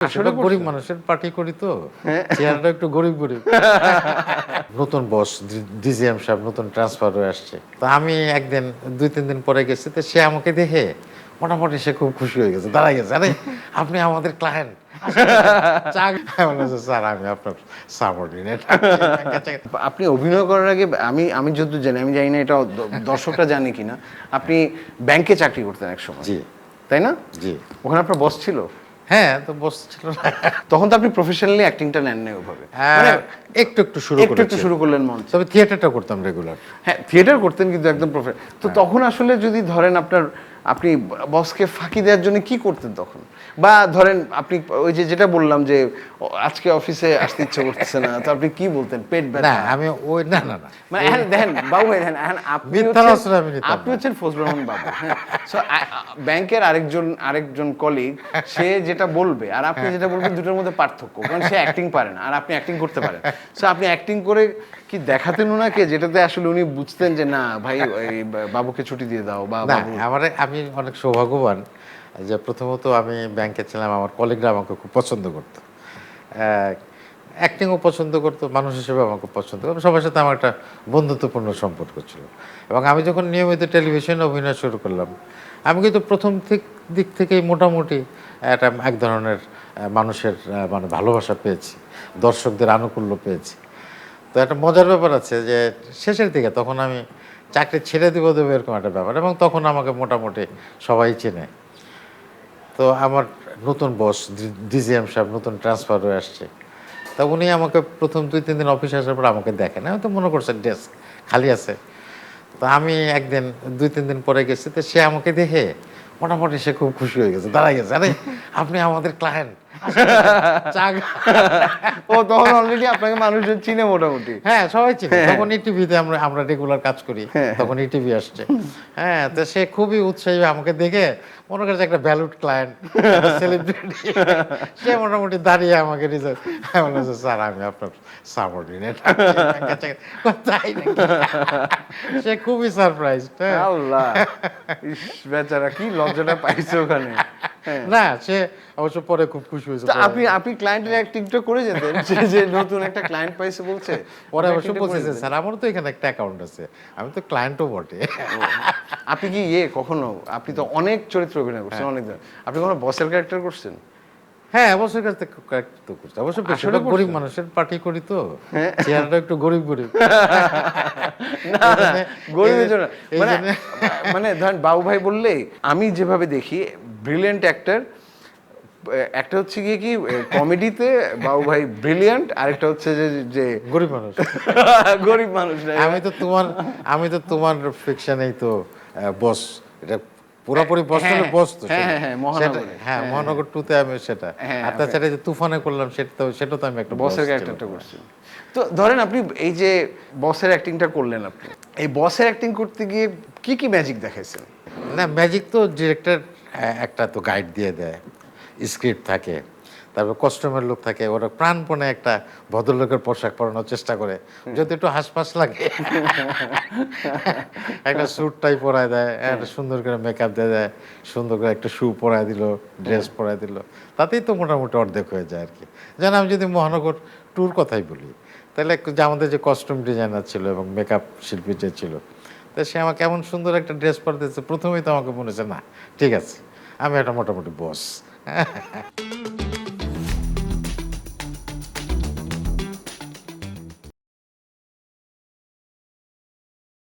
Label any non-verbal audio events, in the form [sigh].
আসলে গরিব মানুষের পার্টি করি তো। চেহারাটা একটু গরিব গরিব। [laughs] নতুন বস ডিজিএম সাহেব নতুন ট্রান্সফার হয়ে আসছে। তো আমি একদিন দুই তিন দিন পরে গেছি তো সে আমাকে দেখে মোটামুটি সে খুব খুশি হয়ে গেছে। গেছে। আরে আপনি আমাদের [laughs] ক্লায়েন্ট আপনি অভিনয় করার আগে আমি আমি যতদূর জানি আমি জানি না এটা দর্শকরা জানে কিনা। আপনি ব্যাংকে চাকরি করতেন এক সময় জি। তাই না? জি। ওখানে আপনার বস ছিল? হ্যাঁ তো বস ছিল না। তখন তো আপনি প্রফেশনালি অ্যাক্টিংটা নেন নাই ওভাবে। হ্যাঁ, মানে একটু একটু শুরু একটু একটু শুরু করলেন মন তবে থিয়েটারটা করতাম রেগুলার হ্যাঁ থিয়েটার করতেন কিন্তু একদম প্রফেশনাল তো হ্যাঁ। তখন আসলে যদি ধরেন আপনার আপনি বসকে ফাঁকি দেওয়ার জন্য কি করতেন তখন? বা ধরেন আপনি ওই যে যেটা বললাম যে আজকে অফিসে আসতে ইচ্ছে করতেছে না। তো আপনি কি বলতেন? পেট না ব্যথা আমি ওই না না না। মানে এখন দেখেন বাবু দেখেন আপনি হচ্ছেন- আপনি হচ্ছেন ফজলুর রহমান বাবু হ্যাঁ। সো ব্যাংকের আরেকজন আরেকজন কলিগ সে যেটা বলবে আর আপনি যেটা বলবেন দুটোর মধ্যে পার্থক্য কারণ সে অ্যাক্টিং পারে না আর আপনি অ্যাক্টিং করতে পারেন। সো আপনি অ্যাক্টিং করে কি দেখাতেন ওনাকে যেটাতে আসলে উনি বুঝতেন যে না ভাই বাবুকে ছুটি দিয়ে দাও বা আমার আমি অনেক সৌভাগ্যবান যে প্রথমত আমি ব্যাংকে ছিলাম, আমার কলিগরা আমাকে খুব পছন্দ করতো। অ্যাক্টিংও পছন্দ করতো, মানুষ হিসেবে আমাকে পছন্দ করতো। সবার সাথে আমার একটা বন্ধুত্বপূর্ণ সম্পর্ক ছিল। এবং আমি যখন নিয়মিত টেলিভিশনে অভিনয় শুরু করলাম, আমি কিন্তু প্রথম দিক থেকেই মোটামুটি একটা এক ধরনের মানুষের মানে ভালোবাসা পেয়েছি, দর্শকদের আনুকূল্য পেয়েছি। তো একটা মজার ব্যাপার আছে যে শেষের দিকে তখন আমি চাকরি ছেড়ে দিব দেবো এরকম একটা ব্যাপার। এবং তখন আমাকে মোটামুটি সবাই চেনে। তো আমার নতুন বস ডিজিএম সাহেব নতুন ট্রান্সফার হয়ে আসছে। তা উনি আমাকে প্রথম দুই, তিন দিন অফিসে আসার পর আমাকে দেখেন। আমি তো মনে করছে ডেস্ক খালি আছে। তো আমি একদিন, দুই, তিন দিন পরে গেছি। তো সে আমাকে দেখে মোটামুটি সে খুব খুশি হয়ে গেছে। দাঁড়াই গেছে। আরে, আপনি আমাদের ক্লায়েন্ট ও তখন অলরেডি আপনাকে মানুষজন চিনে মোটামুটি। হ্যাঁ সবাই চিনি। তখন টিভিতে আমরা আমরা রেগুলার কাজ করি তখন টিভি আসছে। হ্যাঁ তো সে খুবই উৎসাহী আমাকে দেখে মনে করছে একটা ভ্যালুড ক্লায়েন্ট সেলিব্রিটি সে মোটামুটি দাঁড়িয়ে আমাকে রিজার্ভ বললাম স্যার আমি আপনার সাবঅর্ডিনেট তাই সে খুবই সারপ্রাইজ হ্যাঁ। আল্লাহ বেচারা কি লজ্জাটা পাইছে ওখানে। হ্যাঁ না সে অবশ্য পরে খুব খুশি হয়েছে আপনি আপনি ক্লায়েন্টের অ্যাক্টিংটা করে যেতেন যে নতুন একটা ক্লায়েন্ট পাইছে বলছে পরে অবশ্য বলছে স্যার আমারও তো এখানে একটা অ্যাকাউন্ট আছে আমি তো ক্লায়েন্টও বটে। আপনি কি ইয়ে কখনো আপনি তো অনেক চরিত্র অভিনয় করছেন অনেকজন। অনেক আপনি কখনো বসের ক্যারেক্টার করছেন? হ্যাঁ অবশ্যই কাছ থেকে তো করছি। অবশ্য বেশিরভাগ গরিব মানুষের পার্টি করি তো। হ্যাঁ। চেহারাটা একটু গরিব গরিব। [laughs] না না, গরিবের জন্য মানে মানে ধরেন বাবু ভাই বললে আমি যেভাবে দেখি ব্রিলিয়েন্ট অ্যাক্টর একটা হচ্ছে গিয়ে কি কমেডিতে বাবু ভাই ব্রিলিয়ান্ট আরেকটা হচ্ছে যে যে গরিব মানুষ। [laughs] গরিব মানুষ আমি তো তোমার আমি তো তোমার ফিকশনেই তো বস এটা পুরোপুরি বস বস্তু হ্যাঁ, হ্যাঁ, হ্যাঁ, মহানগরে। হ্যাঁ মহানগর টুতে আমি সেটা। হ্যাঁ, আর তাছাড়া যে তুফানে করলাম সেটা তো সেটা তো আমি একটা বসের। ক্যারেক্টারটা করছি। তো ধরেন আপনি এই যে বসের অ্যাক্টিংটা করলেন আপনি এই বসের অ্যাক্টিং করতে গিয়ে কি কি ম্যাজিক দেখাইছেন? না ম্যাজিক তো ডিরেক্টর একটা তো গাইড দিয়ে দেয়। স্ক্রিপ্ট থাকে তারপর কস্টিউমের লোক থাকে ওরা প্রাণপণে একটা ভদ্রলোকের পোশাক পরানোর চেষ্টা করে। যদি একটু হাসপাস লাগে একটা স্যুট টাই পরায় দেয় একটা সুন্দর করে মেকআপ দিয়ে দেয় সুন্দর করে একটা শু পরায় দিল ড্রেস পরায় দিল তাতেই তো মোটামুটি অর্ধেক হয়ে যায় আর কি যেন আমি যদি মহানগর ট্যুর কথাই বলি তাহলে একটু যে আমাদের যে কস্টিউম ডিজাইনার ছিল এবং মেকআপ শিল্পী যে ছিল তো সে আমাকে এমন সুন্দর একটা ড্রেস পরে দিয়েছে প্রথমেই তো আমাকে মনে হচ্ছে না ঠিক আছে আমি একটা মোটামুটি বস 诶嘿嘿